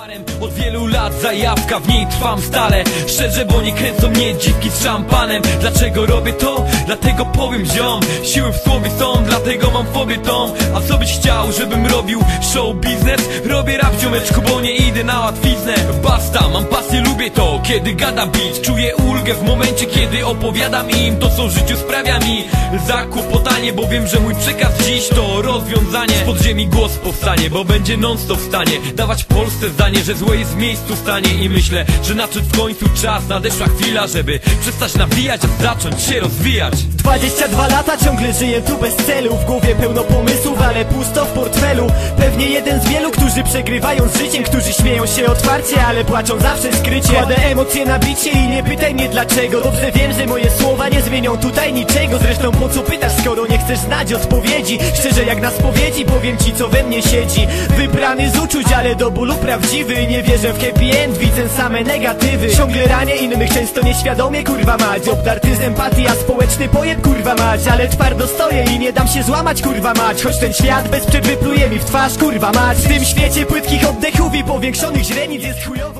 Barem Od wielu lat zajawka, w niej trwam stale. Szczerze, bo nie kręcą mnie dziwki z szampanem. Dlaczego robię to? Dlatego powiem ziom. Siły w słowie są, dlatego mam fobię tą. A co byś chciał, żebym robił show biznes? Robię rap ziomeczku, bo nie idę na łatwiznę Kiedy gada beat, czuję ulgę w momencie Kiedy opowiadam im to, co w życiu sprawia mi Zakłopotanie, bo wiem, że mój przekaz dziś to rozwiązanie. Z podziemi głos powstanie, bo będzie non-stop w stanie Dawać Polsce zdanie, że złe jest w miejscu stanie. I myślę, że nadszedł w końcu czas Nadeszła chwila, żeby przestać nawijać, a zacząć się rozwijać. 22 lata ciągle żyję tu bez celu W głowie pełno pomysłów, ale pusto w portfelu. Pewnie jeden z wielu, którzy przegrywają z życiem Którzy śmieją się otwarcie, ale płaczą zawsze skrycie. Kładę emocje na bicie i nie pytaj mnie dlaczego. Dobrze wiem, że moje słowa nie zmienią tutaj niczego. Zresztą po co pytasz, skoro nie chcesz znać odpowiedzi? Szczerze jak na spowiedzi, powiem ci co we mnie siedzi. Wybrany z uczuć, ale do bólu prawdziwy. Nie wierzę w happy end, widzę same negatywy. Ciągle ranię innych, często nieświadomie kurwa mać. Obdarty z empatii, a społeczny pojeb kurwa mać. Ale twardo stoję i nie dam się złamać kurwa mać. Choć ten świat bez przerwy pluje mi w twarz kurwa mać. W tym świecie płytkich oddechów i powiększonych źrenic jest chujowo